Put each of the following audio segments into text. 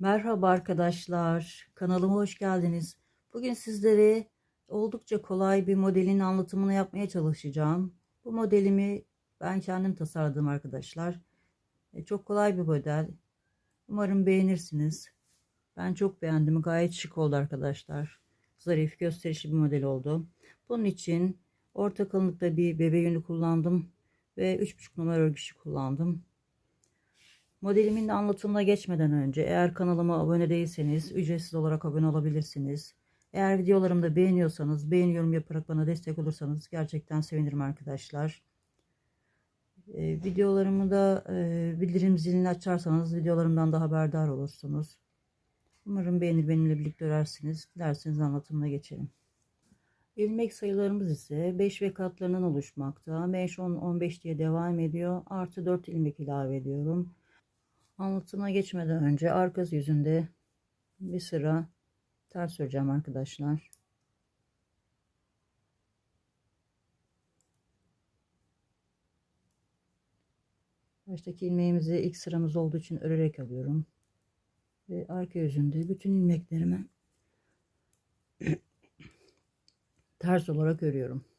Merhaba arkadaşlar, kanalıma hoş geldiniz. Bugün sizlere oldukça kolay bir modelin anlatımını yapmaya çalışacağım. Bu modelimi ben kendim tasarladım arkadaşlar. E, Çok kolay bir model. Umarım beğenirsiniz. Ben çok beğendim. Gayet şık oldu arkadaşlar. Zarif, gösterişli bir model oldu. Bunun için orta kalınlıkta bir bebe yünü kullandım ve 3,5 numara örgüsü kullandım. Modelimin de anlatımına geçmeden önce eğer kanalıma abone değilseniz ücretsiz olarak abone olabilirsiniz. Eğer videolarımı da beğeniyorsanız beğeni yorum yaparak bana destek olursanız gerçekten sevinirim arkadaşlar. Ee, videolarımı da e, bildirim zilini açarsanız videolarımdan da haberdar olursunuz. Umarım beğenir benimle birlikte örersiniz. Dilerseniz anlatımına geçelim. İlmek sayılarımız ise 5 ve katlarından oluşmakta. 5, 10, 15 diye devam ediyor. Artı 4 ilmek ilave ediyorum. Anlatıma geçmeden önce arkası yüzünde bir sıra ters öreceğim arkadaşlar. Baştaki ilmeğimizi ilk sıramız olduğu için örerek alıyorum. Ve arka yüzünde bütün ilmeklerimi ters olarak örüyorum.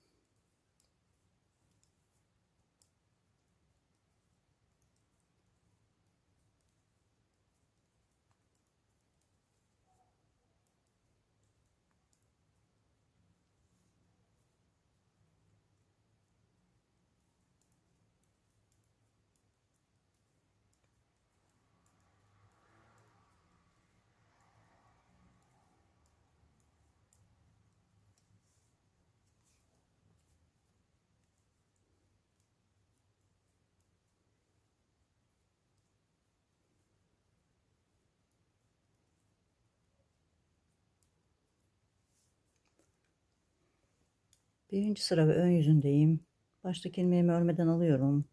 Birinci sıra ve ön yüzündeyim. Baştaki ilmeğimi örmeden alıyorum.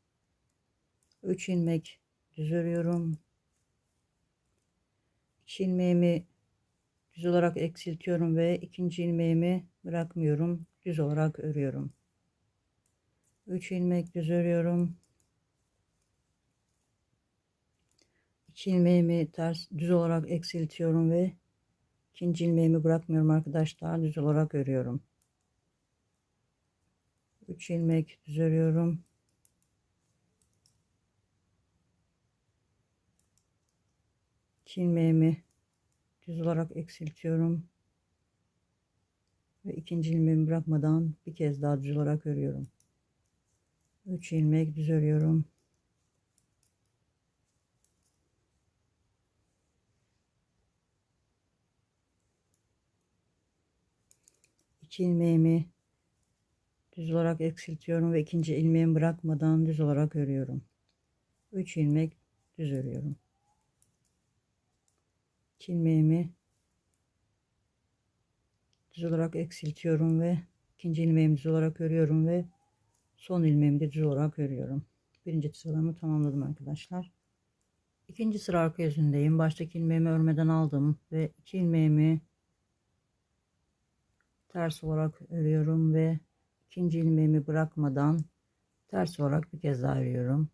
3 ilmek düz örüyorum. 2 ilmeğimi düz olarak eksiltiyorum ve ikinci ilmeğimi bırakmıyorum. Düz olarak örüyorum. 3 ilmek düz örüyorum. 2 ilmeğimi ters düz olarak eksiltiyorum ve ikinci ilmeğimi bırakmıyorum arkadaşlar. Düz olarak örüyorum. 3 ilmek düz örüyorum. İlmeğimi düz olarak eksiltiyorum. Ve ikinci ilmeğimi bırakmadan bir kez daha düz olarak örüyorum. 3 ilmek düz örüyorum. İki ilmeğimi düz olarak eksiltiyorum ve ikinci ilmeğimi bırakmadan düz olarak örüyorum. 3 ilmek düz örüyorum. 2 ilmeğimi düz olarak eksiltiyorum ve ikinci ilmeğimi düz olarak örüyorum ve son ilmeğimi de düz olarak örüyorum. Birinci sıramı tamamladım arkadaşlar. İkinci sıra arka yüzündeyim. Baştaki ilmeğimi örmeden aldım ve iki ilmeğimi ters olarak örüyorum ve ikinci ilmeğimi bırakmadan ters olarak bir kez daha örüyorum.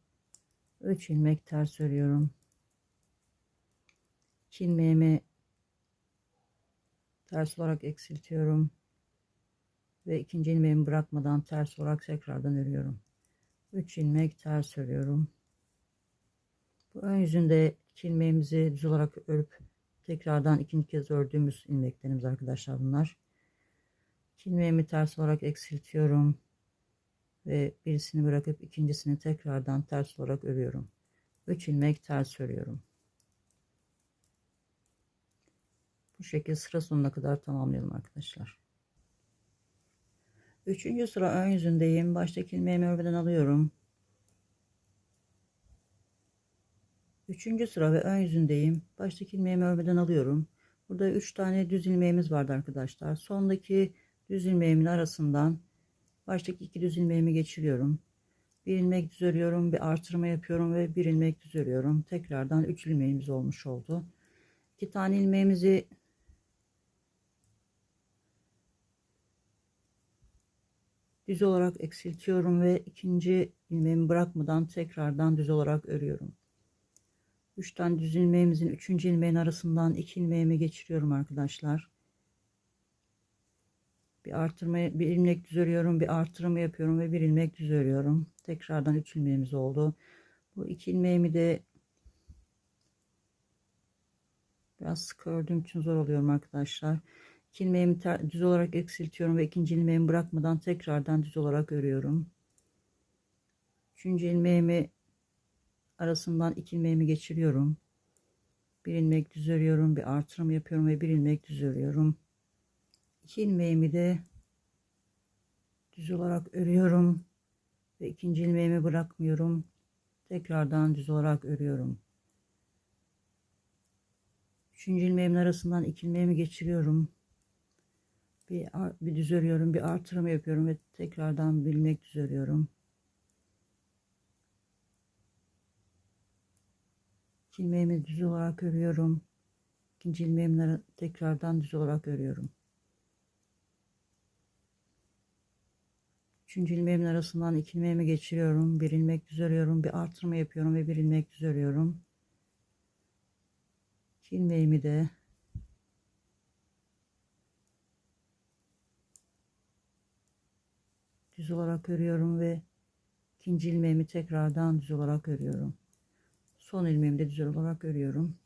3 ilmek ters örüyorum. 2 ilmeğimi ters olarak eksiltiyorum. Ve ikinci ilmeğimi bırakmadan ters olarak tekrardan örüyorum. 3 ilmek ters örüyorum. Bu ön yüzünde iki ilmeğimizi düz olarak örüp tekrardan ikinci kez ördüğümüz ilmeklerimiz arkadaşlar bunlar. İlmeğimi ters olarak eksiltiyorum ve birisini bırakıp ikincisini tekrardan ters olarak örüyorum. 3 ilmek ters örüyorum. Bu şekilde sıra sonuna kadar tamamlayalım arkadaşlar. Üçüncü sıra ön yüzündeyim. Baştaki ilmeğimi örmeden alıyorum. Üçüncü sıra ve ön yüzündeyim. Baştaki ilmeğimi örmeden alıyorum. Burada üç tane düz ilmeğimiz vardı arkadaşlar. Sondaki düz ilmeğimin arasından baştaki iki düz ilmeğimi geçiriyorum. Bir ilmek düz örüyorum, bir artırma yapıyorum ve bir ilmek düz örüyorum. Tekrardan üç ilmeğimiz olmuş oldu. İki tane ilmeğimizi düz olarak eksiltiyorum ve ikinci ilmeğimi bırakmadan tekrardan düz olarak örüyorum. 3 tane düz ilmeğimizin 3. ilmeğin arasından 2 ilmeğimi geçiriyorum arkadaşlar. Bir artırma, bir ilmek düz örüyorum, bir artırma yapıyorum ve bir ilmek düz örüyorum. Tekrardan 3 ilmeğimiz oldu. Bu iki ilmeğimi de biraz sık ördüğüm için zor oluyorum arkadaşlar. İki ilmeğimi düz olarak eksiltiyorum ve ikinci ilmeğimi bırakmadan tekrardan düz olarak örüyorum. Üçüncü ilmeğimi arasından iki ilmeğimi geçiriyorum. Bir ilmek düz örüyorum, bir artırım yapıyorum ve bir ilmek düz örüyorum. İki ilmeğimi de düz olarak örüyorum ve ikinci ilmeğimi bırakmıyorum. Tekrardan düz olarak örüyorum. Üçüncü ilmeğimin arasından iki ilmeğimi geçiriyorum. Bir, bir düz örüyorum, bir artırım yapıyorum ve tekrardan bir ilmek düz örüyorum. ilmeğimi düz olarak örüyorum. İkinci ilmeğimleri tekrardan düz olarak örüyorum. Üçüncü ilmeğimin arasından iki ilmeğimi geçiriyorum. Bir ilmek düz örüyorum. Bir artırma yapıyorum ve bir ilmek düz örüyorum. İki ilmeğimi de düz olarak örüyorum ve ikinci ilmeğimi tekrardan düz olarak örüyorum. Son ilmeğimi de düz olarak örüyorum.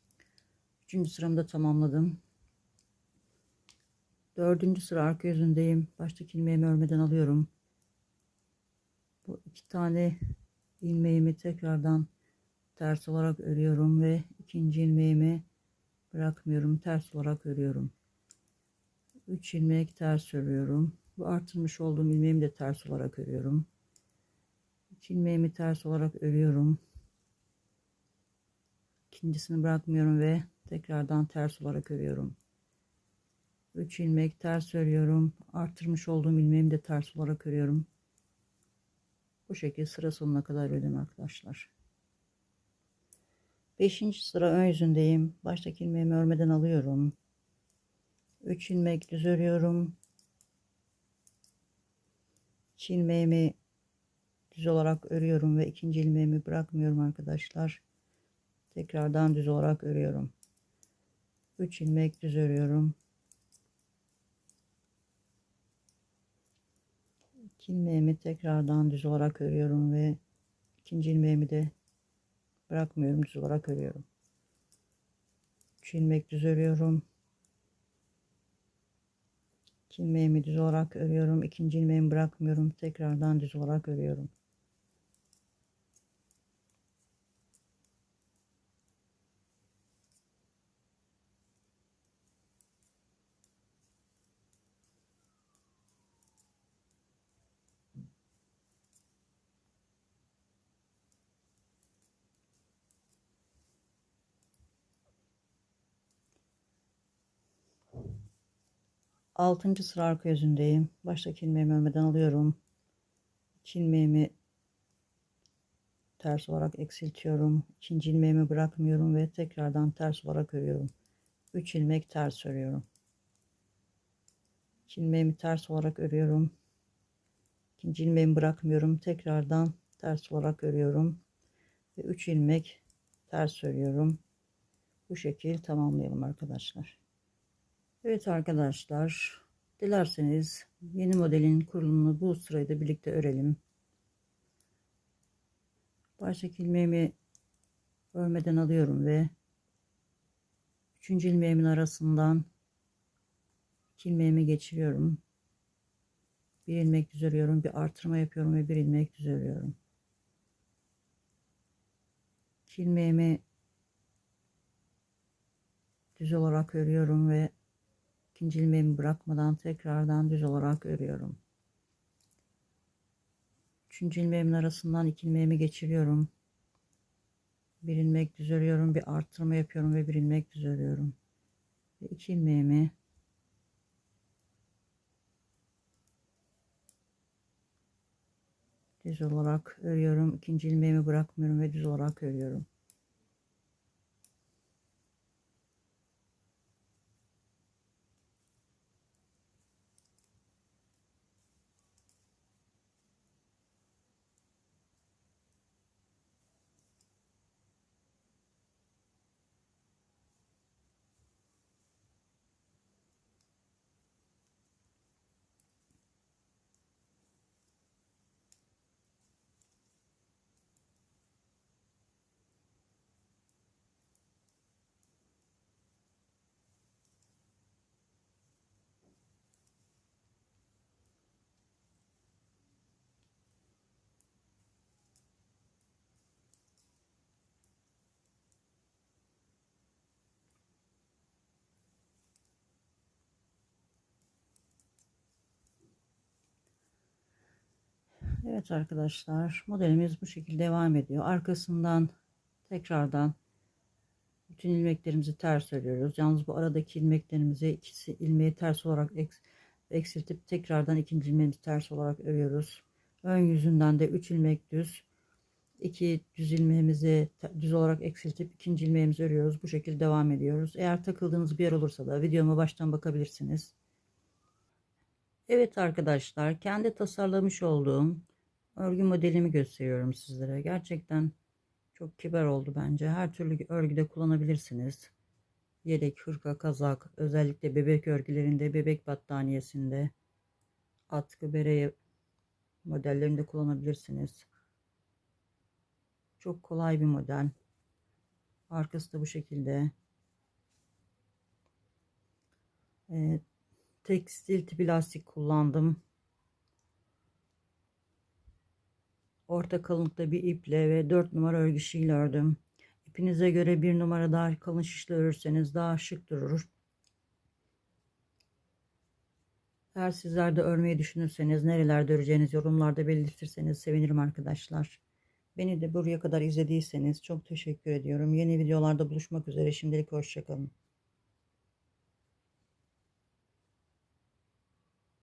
Üçüncü sıramı da tamamladım. Dördüncü sıra arka yüzündeyim. Baştaki ilmeğimi örmeden alıyorum. Bu iki tane ilmeğimi tekrardan ters olarak örüyorum ve ikinci ilmeğimi bırakmıyorum. Ters olarak örüyorum. 3 ilmek ters örüyorum. Bu artırmış olduğum ilmeğimi de ters olarak örüyorum. 2 ilmeğimi ters olarak örüyorum ikincisini bırakmıyorum ve tekrardan ters olarak örüyorum 3 ilmek ters örüyorum arttırmış olduğum ilmeğimi de ters olarak örüyorum bu şekilde sıra sonuna kadar ördüm arkadaşlar. 5. sıra ön yüzündeyim. Baştaki ilmeğimi örmeden alıyorum. 3 ilmek düz örüyorum. 2 ilmeğimi düz olarak örüyorum ve ikinci ilmeğimi bırakmıyorum arkadaşlar. Tekrardan düz olarak örüyorum. 3 ilmek düz örüyorum ilmeğimi tekrardan düz olarak örüyorum ve ikinci ilmeğimi de bırakmıyorum düz olarak örüyorum. 3 ilmek düz örüyorum. 2 ilmeğimi düz olarak örüyorum. İkinci ilmeğimi bırakmıyorum. Tekrardan düz olarak örüyorum Altıncı sıra arka yüzündeyim. Baştaki ilmeğimi örmeden alıyorum. İki ilmeğimi ters olarak eksiltiyorum. İkinci ilmeğimi bırakmıyorum ve tekrardan ters olarak örüyorum. 3 ilmek ters örüyorum. 2 ilmeğimi ters olarak örüyorum. İkinci ilmeğimi bırakmıyorum. Tekrardan ters olarak örüyorum. Ve 3 ilmek ters örüyorum. Bu şekil tamamlayalım arkadaşlar. Evet arkadaşlar dilerseniz yeni modelin kurulumunu bu sırayı da birlikte örelim. Baştaki ilmeğimi örmeden alıyorum ve 3. ilmeğimin arasından 2 ilmeğimi geçiriyorum. Bir ilmek düz örüyorum, bir artırma yapıyorum ve bir ilmek düz örüyorum. 2 ilmeğimi düz olarak örüyorum ve ikinci ilmeğimi bırakmadan tekrardan düz olarak örüyorum. Üçüncü ilmeğimin arasından iki ilmeğimi geçiriyorum. Bir ilmek düz örüyorum, bir arttırma yapıyorum ve bir ilmek düz örüyorum. Ve iki ilmeğimi düz olarak örüyorum. İkinci ilmeğimi bırakmıyorum ve düz olarak örüyorum. Evet arkadaşlar modelimiz bu şekilde devam ediyor. Arkasından tekrardan bütün ilmeklerimizi ters örüyoruz. Yalnız bu aradaki ilmeklerimizi ikisi ilmeği ters olarak eks, eksiltip tekrardan ikinci ilmeğimizi ters olarak örüyoruz. Ön yüzünden de 3 ilmek düz. 2 düz ilmeğimizi düz olarak eksiltip ikinci ilmeğimizi örüyoruz. Bu şekilde devam ediyoruz. Eğer takıldığınız bir yer olursa da videoma baştan bakabilirsiniz. Evet arkadaşlar kendi tasarlamış olduğum örgü modelimi gösteriyorum sizlere. Gerçekten çok kibar oldu bence. Her türlü örgüde kullanabilirsiniz. Yelek, hırka, kazak, özellikle bebek örgülerinde, bebek battaniyesinde, atkı, bere modellerinde kullanabilirsiniz. Çok kolay bir model. Arkası da bu şekilde. Ee, tekstil tipi lastik kullandım. Orta kalınlıkta bir iple ve 4 numara örgü şiyle ördüm. İpinize göre bir numara daha kalın şişle örürseniz daha şık durur. Eğer sizler de örmeyi düşünürseniz nerelerde öreceğiniz yorumlarda belirtirseniz sevinirim arkadaşlar. Beni de buraya kadar izlediyseniz çok teşekkür ediyorum. Yeni videolarda buluşmak üzere. Şimdilik hoşçakalın.